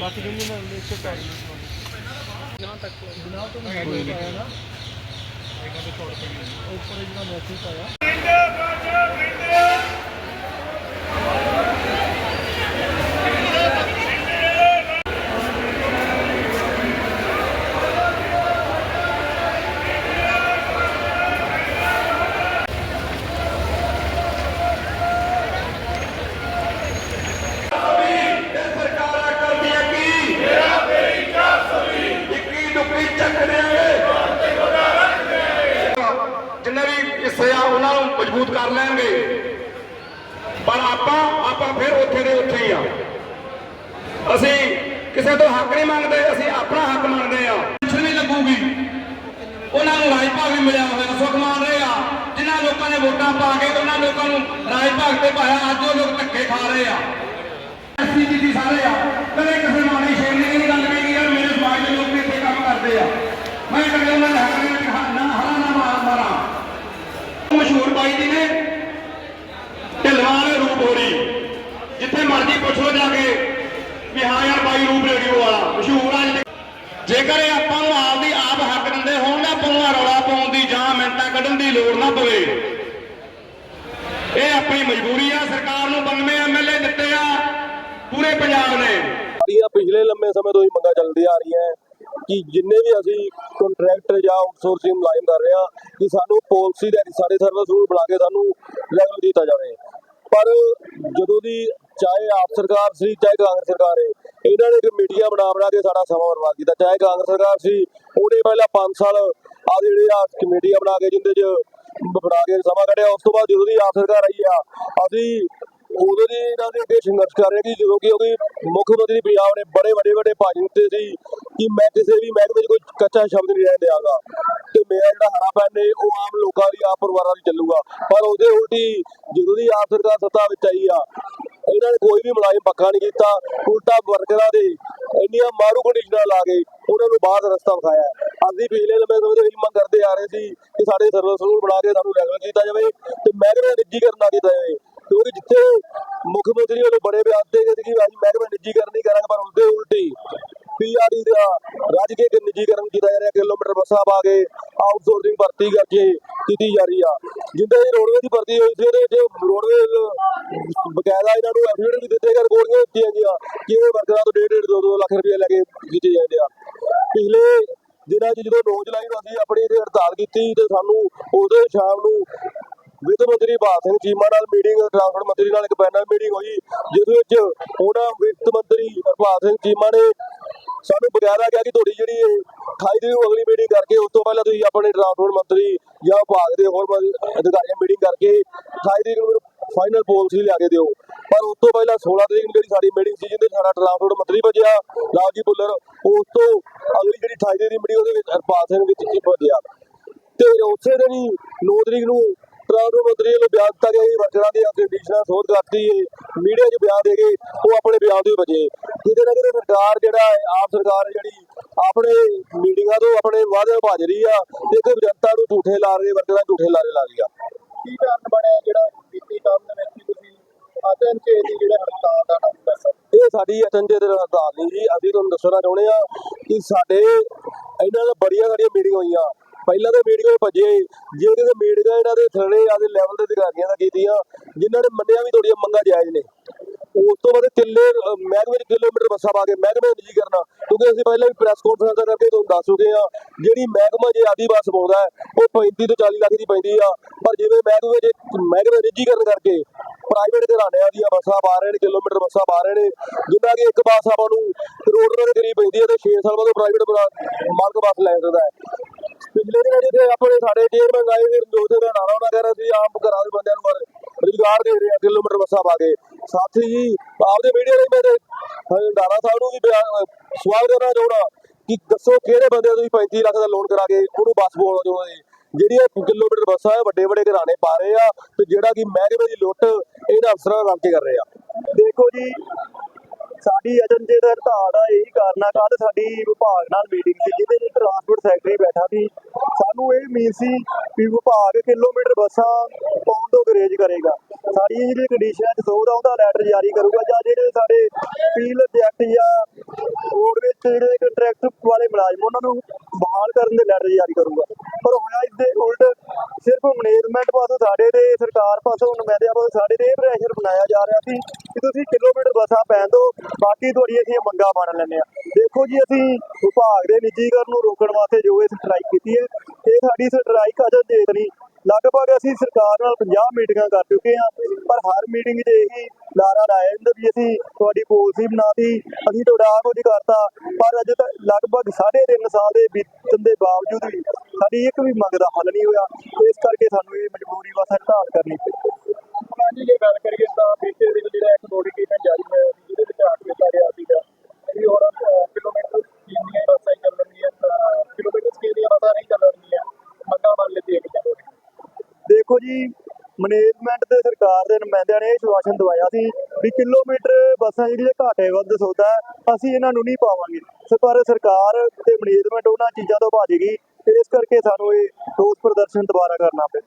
ਬਾਕੀ ਜਿੰਨੇ ਨਾਲ ਲੈ ਕੇ ਕਰ ਜਨਾ ਤੱਕ ਜਨਾ ਤੋਂ ਮੈਸੇਜ ਆਇਆ ਨਾ। ਉੱਪਰ ਜਿਹੜਾ ਮੈਸੇਜ ਆਇਆ ਸਰਕਾਰਾਂ ਕਰਦੀਆਂ ਕੀ ਮੇਰਾ ਬੇਈ 420 ਇੱਕੀ ਦੁੱਕੀ ਚੱਕ ਦੇਾਂਗੇ ਜਿੰਨੇ ਵੀ ਹਿੱਸੇ ਆ ਉਹਨਾਂ ਨੂੰ ਮਜ਼ਬੂਤ ਕਰ ਲੈਣਗੇ ਪਰ ਆਪਾਂ ਆਪਾਂ ਫਿਰ ਉੱਥੇ ਦੇ ਉੱਥੇ ਹੀ ਆ ਅਸੀਂ ਕਿਸੇ ਤੋਂ ਹੱਕ ਨਹੀਂ ਮੰਗਦੇ, ਅਸੀਂ ਆਪਣਾ ਹੱਕ ਮੰਗਦੇ ਆ ਪੈਨਸ਼ਨ ਵੀ ਲੱਗੂਗੀ। ਉਹਨਾਂ ਨੂੰ ਰਾਜ ਭਾਗ ਵੀ ਮਿਲਿਆ ਹੋਇਆ ਸੁਖ ਮਾਨ ਰਹੇ। ਆ ਜਿਨ੍ਹਾਂ ਲੋਕਾਂ ਨੇ ਵੋਟਾਂ ਪਾ ਕੇ ਉਹਨਾਂ ਲੋਕਾਂ ਨੂੰ ਰਾਜ ਭਾਗ ਤੇ ਪਾਇਆ, ਅੱਜ ਉਹ ਲੋਕ ਧੱਕੇ ਖਾ ਰਹੇ ਆ। ਅਸੀਂ ਜੀ ਸਾਰੇ ਆ। ਕਦੇ ਕਿਸੇ ਮਾੜੀ ਸ਼ੇਰਨੀ ਦੀ ਨਹੀਂ, ਗੱਲ ਕਹੀ ਯਾਰ ਮੇਰੇ ਸਮਾਜ ਦੇ ਲੋਕ ਵੀ ਇੱਥੇ ਕੰਮ ਕਰਦੇ ਆ। ਮੈਂ ਕਦੇ ਉਹਨਾਂ ਦੇ ਹੱਕ ਵਿੱਚ ਨਾ, ਹਰਾ ਨਾ ਮਾਰ ਮਾਰਾਂ। ਮਸ਼ਹੂਰ ਬਾਈ ਜੀ ਨੇ ਢਿਲਵਾਂ ਦੇ ਰੂਪ ਹੋਰੀ। ਜਿੱਥੇ ਮਰਜ਼ੀ ਪੁੱਛੋ ਜਾ ਕੇ। ਵੀ ਹਾਂ ਯਾਰ ਬਾਈ ਰੂਪ ਰੇਡੀਓ ਵਾਲਾ, ਮਸ਼ਹੂਰ ਆ ਜੇਕਰ ਇਹ ਆਪਾਂ ਨੂੰ ਆਪਦੀ ਆਪ ਹੱਕ ਦਿੰਦੇ ਹੋਣ ਨਾ ਆਪਾਂ ਰੌਲਾ ਪਾਉਣ ਦੀ ਜਾਂ ਮਿੰਟਾਂ ਕੱਢਣ ਦੀ ਲੋੜ ਨਾ ਪਵੇ। ਇਹ ਆਪਣੀ ਮਜਬੂਰੀ ਆ, ਸਰਕਾਰ ਨੂੰ 92 ਐਮਐਲਏ ਦਿੱਤੇ ਆ, ਪੂਰੇ ਪੰਜਾਬ ਨੇ। ਸਾਡੀਆਂ ਪਿਛਲੇ ਲੰਮੇ ਸਮੇਂ ਤੋਂ ਹੀ ਮੰਗਾਂ ਚੱਲਦੀਆਂ ਆ ਰਹੀਆਂ ਹੈ ਕਿ ਜਿੰਨੇ ਵੀ ਅਸੀਂ ਕੰਟਰੈਕਟਰ ਜਾਂ ਆਊਟਸੋਰਸਿੰਗ ਮੁਲਾਜ਼ਮ ਕਰ ਰਹੇ ਹਾਂ ਕਿ ਸਾਨੂੰ ਪਾਲਿਸੀ ਦੇ ਸਾਡੇ ਸਰਵਿਸ ਰੂਲ ਬਣਾ ਕੇ ਸਾਨੂੰ ਲੈਗਲ ਕੀਤਾ ਜਾਵੇ। ਪਰ ਜਦੋਂ ਦੀ ਚਾਹੇ ਆਪ ਸਰਕਾਰ ਸੀ, ਚਾਹੇ ਕਾਂਗਰਸ ਸਰਕਾਰ ਹੈ ਇਹਨਾਂ ਨੇ ਕਮੇਟੀਆਂ ਬਣਾ ਬਣਾ ਕੇ ਸਾਡਾ ਸਮਾਂ ਬਰਬਾਦ ਕੀਤਾ। ਚਾਹੇ ਕਾਂਗਰਸ ਸਰਕਾਰ ਸੀ, ਉਹਨੇ ਪਹਿਲਾਂ 5 ਸਾਲ ਆ ਜਿਹੜੇ ਆ ਕਮੇਟੀਆਂ ਬਣਾ ਕੇ ਜਿੰਦੇ 'ਚ ਬਣਾ ਕੇ ਸਮਾਂ ਕੱਢਿਆ, ਉਸ ਤੋਂ ਬਾਅਦ ਜਦੋਂ ਦੀ ਆਪ ਸਰਕਾਰ ਆਈ ਆ, ਅਸੀਂ ਉਦੋਂ ਦੀ ਇਹਨਾਂ ਦੇ ਅੱਗੇ ਸੰਘਰਸ਼ ਕਰ ਰਹੇ ਕਿ ਜਦੋਂ ਕਿ ਉਹਦੀ ਮੁੱਖ ਮੰਤਰੀ ਪੰਜਾਬ ਨੇ ਬੜੇ ਵੱਡੇ ਵੱਡੇ ਭਾਜਨ ਤੇ ਸੀ ਕਿ ਮੈਂ ਕਿਸੇ ਵੀ ਮਹਿਕਮੇ 'ਚ ਕੋਈ ਕੱਚਾ ਸ਼ਬਦ ਨਹੀਂ ਰਹਿਣ ਦਿਆਂਗਾ। ਤੇ ਮੇਰਾ ਜਿਹੜਾ ਹਰਾ ਪੈਨ ਨੇ, ਉਹ ਆਮ ਲੋਕਾਂ ਦੀ ਆਪ ਪਰਿਵਾਰਾਂ ਦੀ ਚੱਲੂਗਾ। ਪਰ ਉਹਦੇ ਉਲਟੀ ਜਦੋਂ ਦੀ ਆਪ ਸਰਕਾਰ ਸੱਤਾ ਵਿੱਚ ਆਈ ਆ ਇਹਨਾਂ ਨੇ ਕੋਈ ਵੀ ਮੁਲਾਜ਼ਮ ਪੱਕਾ ਨਹੀਂ ਕੀਤਾ, ਉਲਟਾ ਵਰਕਰਾਂ ਦੇ ਇੰਨੀਆਂ ਮਾਰੂ ਕੰਡੀਸ਼ਨਾਂ ਲਾ ਕੇ ਉਹਨਾਂ ਨੂੰ ਬਾਹਰ ਰਸਤਾ ਵਿਖਾਇਆ। ਅਸੀਂ ਪਿਛਲੇ ਲੰਮੇ ਸਮੇਂ ਤੋਂ ਇਹੀ ਮੰਗ ਕਰਦੇ ਆ ਰਹੇ ਸੀ ਕਿ ਸਾਡੇ ਸਰਵਿਸ ਰੂਲ ਬਣਾ ਕੇ ਸਾਨੂੰ ਰੈਗੂਲਰ ਕੀਤਾ ਜਾਵੇ ਤੇ ਮਹਿਕਮੇ ਦਾ ਨਿੱਜੀਕਰਨ ਨਾ ਕੀਤਾ ਜਾਵੇ। ਕਿਉਂਕਿ ਜਿੱਥੇ ਮੁੱਖ ਮੰਤਰੀ ਵੱਲੋਂ ਬੜੇ ਬਿਆਨ ਦੇ ਗਏ ਕਿ ਅਸੀਂ ਮਹਿਕਮੇ ਨਿੱਜੀਕਰਨ ਨਹੀਂ ਕਰਾਂਗੇ, ਪਰ ਉਸਦੇ ਉਲਟੀ ਪੀਆਰਈ ਦਾ ਰੱਜ ਕੇ ਨਿੱਜੀਕਰਨ ਕੀਤਾ ਜਾ ਰਿਹਾ, ਕਿਲੋਮੀਟਰ ਬੱਸਾਂ ਪਾ ਕੇ ਆਊਟਸੋਰਸਿੰਗ ਭਰਤੀ ਕਰਕੇ ਕੀਤੀ ਜਾ ਰਹੀ ਆ। ਜਿੰਦੇ ਰੋਡਵੇ ਦੀ ਭਰਤੀ ਹੋਈ ਸੀ ਉਹਦੇ ਵਿੱਚ ਰੋਡਵੇ ਬਕਾਇਦਾ ਇਹਨਾਂ ਨੂੰ ਐਫੀਡੇਵਿਟ ਵੀ ਦਿੱਤੇ ਗਏ, ਰਿਪੋਰਟਾਂ ਦਿੱਤੀਆਂ ਗਈਆਂ ਕਿ ਇਹ ਵਰਕਰਾਂ ਤੋਂ ਡੇਢ ਡੇਢ ਦੋ ਦੋ ਲੱਖ ਰੁਪਏ ਲੈ ਕੇ ਕੀਤੇ ਜਾਂਦੇ ਆ। ਪਿਛਲੇ ਦਿਨਾਂ 'ਚ ਜਦੋਂ 9 ਜੁਲਾਈ ਨੂੰ ਅਸੀਂ ਆਪਣੀ ਹੜਤਾਲ ਕੀਤੀ ਤੇ ਸਾਨੂੰ ਉਦੋਂ ਸ਼ਾਮ ਨੂੰ ਵਿੱਤ ਮੰਤਰੀ ਭਾਰਤ ਸਿੰਘ ਚੀਮਾ ਨਾਲ ਮੀਟਿੰਗ ਟ੍ਰਾਂਸਪੋਰਟ ਮੰਤਰੀ ਨਾਲ ਇੱਕ ਪੈਨਲ ਮੀਟਿੰਗ ਹੋਈ ਜਿਸ ਵਿੱਚ ਉਹਨਾਂ ਵਿੱਤ ਮੰਤਰੀ ਹਰਪਾਲ ਸਿੰਘ ਚੀਮਾ ਨੇ ਸਾਨੂੰ ਬਕਾਇਦਾ ਕਿਹਾ ਕਿ ਤੁਹਾਡੀ ਜਿਹੜੀ 28 ਤਰੀਕ ਨੂੰ ਅਗਲੀ ਮੀਟਿੰਗ ਕਰਕੇ ਉਸ ਤੋਂ ਪਹਿਲਾਂ ਤੁਸੀਂ ਆਪਣੇ ਟ੍ਰਾਂਸਪੋਰਟ ਮੰਤਰੀ ਜਾਂ ਵਿਭਾਗ ਦੇ ਹੋਰ ਅਧਿਕਾਰੀਆਂ ਮੀਟਿੰਗ ਕਰਕੇ 28 ਤਰੀਕ ਨੂੰ ਫਾਈਨਲ ਪਾਲਿਸੀ ਲਿਆ ਕੇ ਦਿਓ। ਪਰ ਉਸ ਤੋਂ ਪਹਿਲਾਂ 16 ਤਰੀਕ ਨੂੰ ਜਿਹੜੀ ਸਾਡੀ ਮੀਟਿੰਗ ਸੀ, ਜਿਹਦੇ ਸਾਡਾ ਟਰਾਂਸਪੋਰਟ ਮੰਤਰੀ ਭੱਜਿਆ, ਲਾਲਜੀ ਭੁੱਲਰ, ਉਸ ਤੋਂ ਅਗਲੀ ਜਿਹੜੀ 28 ਤਰੀਕ ਦੀ ਮੀਟਿੰਗ ਉਹਦੇ ਵਿੱਚ ਹਰਪਾਲ ਸਿੰਘ ਵਿੱਚ ਹੀ ਤੇ ਉਸੇ ਦਿਨ ਹੀ 9 ਤਰੀਕ ਨੂੰ ਟ੍ਰਾਂਸਪੋਰਟ ਮੰਤਰੀ ਵੱਲੋਂ ਬਿਆਨ ਦਿੱਤਾ ਗਿਆ ਕਿ ਵਰਕਰਾਂ ਦੀਆਂ ਕੰਡੀਸ਼ਨਾਂ ਸੋਧ ਕਰਤੀ ਹੈ ਮੀਡੀਆ 'ਚ ਬਿਆਨ ਦੇ ਉਹ ਆਪਣੇ ਬਿਆਨ ਤੋਂ ਬਚੇ ਕਿਤੇ ਨਾ ਕਿਤੇ ਸਰਕਾਰ ਜਿਹੜਾ ਆਪ ਸਰਕਾਰ ਜਿਹੜੀ ਆਪਣੇ ਮੀਟਿੰਗਾਂ ਤੋਂ ਆਪਣੇ ਵਾਅਦੇ ਭੱਜ ਰਹੀ ਆ ਤੇ ਇੱਕ ਜਨਤਾ ਨੂੰ ਝੂਠੇ ਲਾ ਰਹੀ ਵਰਕਰਾਂ ਝੂਠੇ ਲਾਰੇ ਲਾ ਰਹੀ ਆ। ਕੀ ਕਾਰਨ ਬਣਿਆ ਜਿਹੜਾ ਬੀਤੀ ਕੰਮ ਦੇ ਵਿੱਚ ਤੁਸੀਂ? ਅਚਨਚੇਤ ਦੀ ਜਿਹੜੇ ਹੜਤਾਲ ਦਾ ਨਾਮ ਦੱਸਿਆ ਇਹ ਸਾਡੀ ਅਚਨਚੇਤ ਹੜਤਾਲ ਨਹੀਂ ਜੀ ਅਸੀਂ ਤੁਹਾਨੂੰ ਦੱਸਣਾ ਚਾਹੁੰਦੇ ਆ ਕਿ ਸਾਡੇ ਇਹਨਾਂ ਦਾ ਬੜੀਆਂ ਸਾਡੀਆਂ ਮੀਟਿੰਗ ਹੋਈਆਂ। ਪਹਿਲਾਂ ਤਾਂ ਮੀਟਿੰਗ ਭੱਜੇ ਜੇ ਕਿਸੇ ਮੀਟਿੰਗ ਇਹਨਾਂ ਦੇ ਥੱਲੇ ਆਦੇ ਲੈਵਲ ਦੇ ਅਧਿਕਾਰੀਆਂ ਦਾ ਕੀਤੀਆਂ, ਜਿਨ੍ਹਾਂ ਨੇ ਮੰਨਿਆ ਵੀ ਤੁਹਾਡੀਆਂ ਮੰਗਾਂ ਜਾਇਜ਼ ਨੇ। ਉਸ ਤੋਂ ਬਾਅਦ ਕਿੱਲੇ ਮਹਿਕਮੇ ਕਿਲੋਮੀਟਰ ਬੱਸਾਂ ਪਾ ਕੇ ਮਹਿਕਮੇ ਨਿੱਜੀ ਕਰਨਾ। ਕਿਉਂਕਿ ਅਸੀਂ ਪਹਿਲਾਂ ਵੀ ਪ੍ਰੈਸ ਕਾਨਫਰੰਸ ਕਰਕੇ ਤੁਹਾਨੂੰ ਦੱਸ ਚੁੱਕੇ ਆ ਜਿਹੜੀ ਮਹਿਕਮਾ ਜੇ ਆਦੀ ਬੱਸ ਪਾਉਂਦਾ ਉਹ 35 ਤੋਂ 40 ਲੱਖ ਦੀ ਪੈਂਦੀ ਆ। ਪਰ ਜਿਵੇਂ ਮਹਿਕਮੇ ਜੇ, ਮਹਿਕਮੇ ਨਿੱਜੀਕਰਨ ਕਰਕੇ ਪ੍ਰਾਈਵੇਟ ਘਰਾਣਿਆਂ ਦੀਆਂ ਬੱਸਾਂ ਪਾ ਰਹੇ ਨੇ, ਕਿਲੋਮੀਟਰ ਬੱਸਾਂ ਪਾ ਰਹੇ ਨੇ, ਜਿੱਦਾਂ ਕਿ ਇੱਕ ਬੱਸ ਆਪਾਂ ਨੂੰ ਕਰੋੜ ਰੁਪਏ ਦੇ ਕਰੀਬ ਪੈਂਦੀ ਹੈ ਤੇ 6 ਸਾਲ ਬਾਅਦ ਪ੍ਰਾਈਵੇਟ ਮਾਲਕ ਬੱਸ ਲੈ ਸਕਦਾ ਹੈ। ਪਿਛਲੇ ਦਿਨਾਂ ਜਿੱਥੇ ਆਪਣੇ ਸਾਡੇ ਚੇਅਰਮੈਨ ਆਏ ਫਿਰ ਦੋ ਦਿਨ ਨਾਰਾ ਉਹਨਾਂ ਕਹਿ ਸੀ ਆਮ ਘਰਾਂ ਦੇ ਬੰਦਿਆਂ ਨੂੰ ਰੁਜ਼ਗਾਰ ਦੇ ਰਹੇ ਆ ਕਿਲੋਮੀਟਰ ਬੱਸਾਂ ਪਾ ਕੇ ਸਾਥੀ ਜੀ ਆਪਦੇ ਮੀਡੀਆ ਲਈ ਮੈਂ ਤੇ ਸਾਹਿਬ ਨੂੰ ਵੀ ਸਵਾਲ ਕਰਨਾ ਚਾਹੁੰਦਾ ਕਿ ਦੱਸੋ ਕਿਹੜੇ ਬੰਦੇ ਤੁਸੀਂ 35 ਲੱਖ ਦਾ ਲੋਨ ਕਰਾ ਕੇ ਉਹਨੂੰ ਬੱਸ ਬੋਲੋ ਜਿਹੜੀ ਜਿਹੜੀਆਂ ਕਿਲੋਮੀਟਰ ਬੱਸਾਂ ਹੈ ਵੱਡੇ ਵੱਡੇ ਘਰਾਣੇ ਪਾ ਰਹੇ ਆ ਤੇ ਜਿਹੜਾ ਕਿ ਮਹਿਕਮੇ ਦੀ ਲੁੱਟ ਇਹਨਾਂ ਅਫਸਰਾਂ ਰਲ ਕੇ ਕਰ ਰਹੇ ਆ ਦੇਖੋ ਜੀ ਸਾਡੀ ਏਜੰਸੀ ਦਾ ਹੜਤਾਲ ਦਾ ਇਹੀ ਕਾਰਨ ਆ। ਕੱਲ ਸਾਡੀ ਵਿਭਾਗ ਨਾਲ ਮੀਟਿੰਗ ਸੀ, ਜਿਹਦੇ ਵਿੱਚ ਟਰਾਂਸਪੋਰਟ ਸੈਕਟਰੀ ਬੈਠਾ ਸੀ। ਸਾਨੂੰ ਇਹ ਉਮੀਦ ਸੀ ਵੀ ਵਿਭਾਗ ਕਿਲੋਮੀਟਰ ਬੱਸਾਂ ਪਾਉਣ ਤੋਂ ਗਰੇਜ ਕਰੇਗਾ। ਸਾਡੀ ਜਿਹੜੀ ਕੰਡੀਸ਼ਨਾਂ ਚ ਸੋਧ ਆ, ਉਹਦਾ ਲੈਟਰ ਜਾਰੀ ਕਰੂਗਾ, ਜਾਂ ਜਿਹੜੇ ਸਾਡੇ ਫੀਲ ਪ੍ਰੋਜੈਕਟ ਜਾਂ ਰੋਡ ਵਿੱਚ ਜਿਹੜੇ ਕੰਟਰੈਕਟ ਵਾਲੇ ਮੁਲਾਜ਼ਮ, ਉਹਨਾਂ ਨੂੰ ਬਹਾਲ ਕਰਨ ਦੇ ਲੈਟਰ ਜਾਰੀ ਕਰੂਗਾ। ਪਰ ਹੋਇਆ ਇਸ ਦੇ ਉਲਟ ਸਿਰਫ ਮੈਨੇਜਮੈਂਟ ਪਾਸੋਂ ਸਾਡੇ ਤੇ, ਸਰਕਾਰ ਪਾਸੋਂ ਨੁਮਾਇੰਦਿਆਂ ਪਾਸੋਂ ਸਾਡੇ ਤੇ ਇਹ ਪ੍ਰੈਸ਼ਰ ਬਣਾਇਆ ਜਾ ਰਿਹਾ ਸੀ ਕਿ ਤੁਸੀਂ ਕਿਲੋਮੀਟਰ ਬੱਸਾਂ ਪੈਣ ਦਿਓ ਬਾਕੀ ਤੁਹਾਡੀ ਅਸੀਂ ਮੰਗਾਂ ਮੰਨ ਲੈਂਦੇ ਆ ਦੇਖੋ ਜੀ, ਅਸੀਂ ਵਿਭਾਗ ਦੇ ਨਿੱਜੀਕਰਨ ਨੂੰ ਰੋਕਣ ਵਾਸਤੇ ਜੋ ਇਹ ਸਟ੍ਰਾਈਕ ਕੀਤੀ ਹੈ, ਇਹ ਸਾਡੀ ਸਟ੍ਰਾਈਕ ਅਜੇ ਚੇਤਨੀ ਲਗਭਗ ਅਸੀਂ ਸਰਕਾਰ ਨਾਲ 50 ਮੀਟਿੰਗਾਂ ਕਰ ਚੁੱਕੇ ਹਾਂ, ਪਰ ਹਰ ਮੀਟਿੰਗ 'ਚ ਇਹੀ ਲਾਰਾ ਲਾਇਆ ਜਾਂਦਾ ਵੀ ਅਸੀਂ ਤੁਹਾਡੀ ਪਾਲਿਸੀ ਬਣਾਤੀ, ਅਸੀਂ ਤੁਹਾਡਾ ਆਹ ਕੁਝ ਕਰਤਾ ਪਰ ਅਜੇ ਤੱਕ ਲਗਭਗ ਸਾਢੇ ਤਿੰਨ ਸਾਲ ਦੇ ਬੀਤਣ ਦੇ ਬਾਵਜੂਦ ਵੀ ਸਾਡੀ ਇੱਕ ਵੀ ਮੰਗ ਦਾ ਹੱਲ ਨਹੀਂ ਹੋਇਆ। ਇਸ ਕਰਕੇ ਸਾਨੂੰ ਇਹ ਮਜਬੂਰੀ ਵਸ ਹੜਤਾਲ ਕਰਨੀ ਪਈ। ਜੇ ਗੱਲ ਕਰੀਏ ਤਾਂ ਬੀਤੇ ਦਿਨ ਜਿਹੜਾ ਇੱਕ ਨੋਟੀਫਿਕੇਸ਼ਨ ਦੇਖੋ ਮੈਨੇਜਮੈਂਟ ਤੇ ਸਰਕਾਰ ਦੇ ਨੁਮਾਇੰਦਿਆਂ ਨੇ ਇਹ ਸ਼ਵਾਸਨ ਦਵਾਇਆ ਸੀ ਵੀ ਕਿਲੋਮੀਟਰ ਬੱਸਾਂ ਜਿਹੜੀਆਂ ਘਾਟੇ ਵੱਧ ਸੌਦਾ ਅਸੀਂ ਇਹਨਾਂ ਨੂੰ ਨਹੀਂ ਪਾਵਾਂਗੇ। ਪਰ ਸਰਕਾਰ ਤੇ ਮੈਨੇਜਮੈਂਟ ਉਹਨਾਂ ਚੀਜ਼ਾਂ ਤੋਂ ਭੱਜ ਗਈ ਤੇ ਇਸ ਕਰਕੇ ਸਾਨੂੰ ਇਹ ਰੋਸ ਪ੍ਰਦਰਸ਼ਨ ਦੁਬਾਰਾ ਕਰਨਾ ਪਿਆ।